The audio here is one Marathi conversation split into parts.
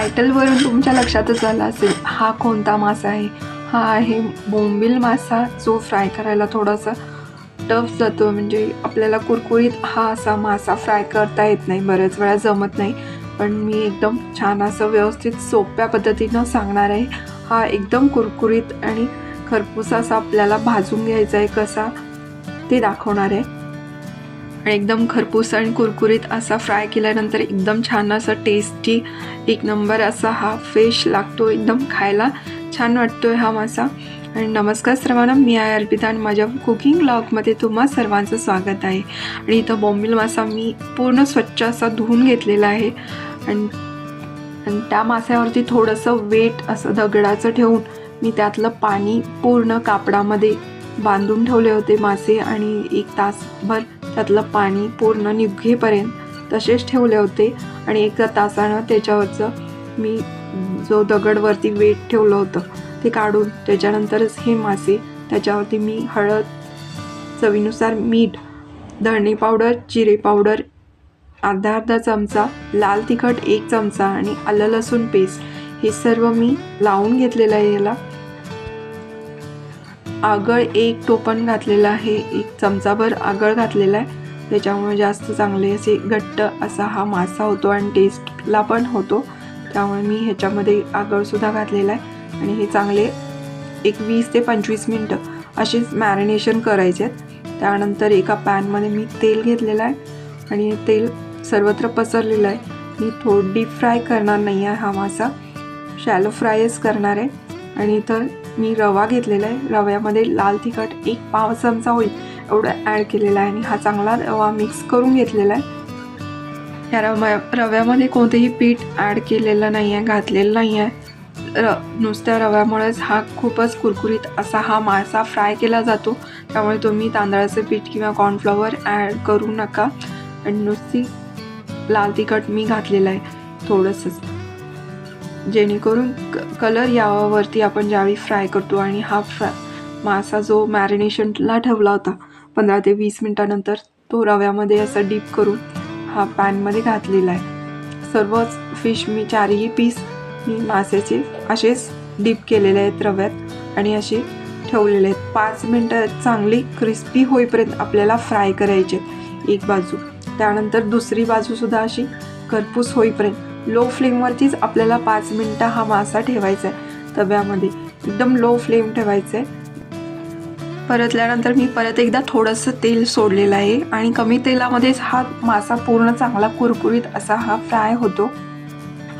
टायटलवरून तुमच्या लक्षातच आलं असेल हा कोणता मासा आहे? हा आहे बोंबील मासा जो फ्राय करायला थोडासा टफ जातो. म्हणजे आपल्याला कुरकुरीत हा असा मासा फ्राय करता येत नाही बऱ्याच वेळा जमत नाही. पण मी एकदम छान असं व्यवस्थित सोप्या पद्धतीनं सांगणार आहे. हा एकदम कुरकुरीत आणि खरपूस असा आपल्याला भाजून घ्यायचा आहे कसा ते दाखवणार आहे. आणि एकदम खरपूस आणि कुरकुरीत असा फ्राय केल्यानंतर एकदम छान असं टेस्टी एक नंबर असा हा फिश लागतो एकदम खायला. छान वाटतोय हा मासा. आणि नमस्कार सर्वांना मी आहे अर्पिता आणि माझ्या कुकिंग ब्लॉगमध्ये तुम्हा सर्वांचं स्वागत आहे. आणि इथं बॉम्बिल मासा मी पूर्ण स्वच्छ असा धुवून घेतलेला आहे. आणि आणि त्या मास्यावरती थोडंसं वेट असं दगडाचं ठेवून मी त्यातलं पाणी पूर्ण कापडामध्ये बांधून ठेवले होते मासे आणि एक तासभर त्यातलं पाणी पूर्ण निघेपर्यंत तसेच ठेवले होते. आणि एका तासानं त्याच्यावरचं मी जो दगडवरती वेट ठेवलं होतं ते काढून त्याच्यानंतरच हे मासे त्याच्यावरती मी हळद चवीनुसार मीठ धणे पावडर जिरे पावडर अर्धा अर्धा चमचा लाल तिखट एक चमचा आणि आलं लसूण पेस्ट हे सर्व मी लावून घेतलेलं आहे याला. आगळ एक टोपण घातलेलं आहे एक चमचाभर आगळ घातलेला आहे. त्याच्यामुळे जास्त चांगले असे घट्ट असा हा मासा होतो आणि टेस्टला पण होतो. त्यामुळे मी ह्याच्यामध्ये आगळसुद्धा घातलेला आहे. आणि हे चांगले एक वीस ते पंचवीस मिनटं असेच मॅरिनेशन करायचे आहेत. त्यानंतर एका पॅनमध्ये मी तेल घेतलेलं आहे. आणि तेल सर्वत्र पसरलेलं आहे. मी थोडी डीप फ्राय करणार नाही आहे हा मासा. शॅलो फ्रायच करणार आहे. आणि इथं मी रवा घेतलेला आहे. रव्यामध्ये लाल तिखट एक पाव चमचा होईल एवढं ॲड केलेला आहे आणि हा चांगला रवा मिक्स करून घेतलेला आहे. या रव्या रव्यामध्ये कोणतेही पीठ ॲड केलेलं नाही आहे घातलेलं नाही आहे. र नुसत्या रव्यामुळेच हा खूपच कुरकुरीत असा हा मासा फ्राय केला जातो. त्यामुळे तुम्ही तांदळाचं पीठ किंवा कॉर्नफ्लॉवर ॲड करू नका. आणि नुसती लाल तिखट मी घातलेलं आहे. थोडंसंच. जेणेकरून क कलर यावरती आपण ज्यावेळी फ्राय करतो आणि हा फ्राय मासा जो मॅरिनेशनला ठेवला होता पंधरा ते वीस मिनटानंतर तो रव्यामध्ये असं डीप करून हा पॅनमध्ये घातलेला आहे. सर्वच फिश मी चारही पीस मी माशाचे असेच डीप केलेले आहेत रव्यात आणि असे ठेवलेले आहेत. पाच मिनटं चांगली क्रिस्पी होईपर्यंत आपल्याला फ्राय करायचे एक बाजू. त्यानंतर दुसरी बाजूसुद्धा अशी करपूस होईपर्यंत लो फ्लेमवरतीच आपल्याला पाच मिनटं हा मासा ठेवायचा आहे तव्यामध्ये. एकदम लो फ्लेम ठेवायचं आहे परतल्यानंतर मी परत एकदा थोडंसं तेल सोडलेलं आहे आणि कमी तेलामध्येच हा मासा पूर्ण चांगला कुरकुरीत असा हा फ्राय होतो.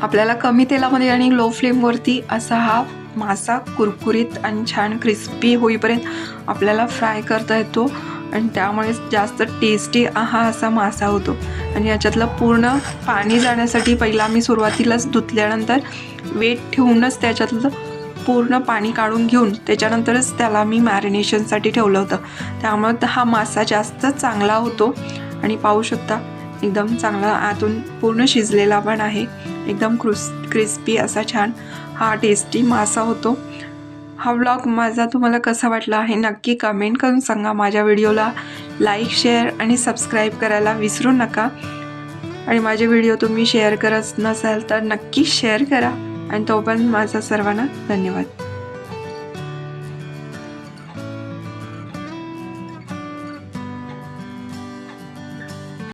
आपल्याला कमी तेलामध्ये आणि लो फ्लेमवरती असा हा मासा कुरकुरीत आणि छान क्रिस्पी होईपर्यंत आपल्याला फ्राय करता येतो. आणि त्यामुळेच जास्त टेस्टी हा असा मासा होतो. आणि याच्यातलं पूर्ण पाणी जाण्यासाठी पहिला मी सुरुवातीलाच धुतल्यानंतर वेट ठेवूनच त्याच्यातलं पूर्ण पाणी काढून घेऊन त्याच्यानंतरच त्याला मी मॅरिनेशनसाठी ठेवलं होतं. त्यामुळं हा मासा जास्त चांगला होतो आणि पाहू शकता एकदम चांगला आतून पूर्ण शिजलेला पण आहे. एकदम क्रिस क्रिस्पी असा छान हा टेस्टी मासा होतो. हा व्लॉग माझा तुम्हाला कसा वाटला हे नक्की कमेंट करून सांगा. माझ्या व्हिडिओला लाईक शेअर आणि सबस्क्राईब करायला विसरू नका. आणि माझे व्हिडिओ तुम्ही शेअर करत नसाल तर नक्की शेअर करा. आणि तो पण माझा सर्वांना धन्यवाद.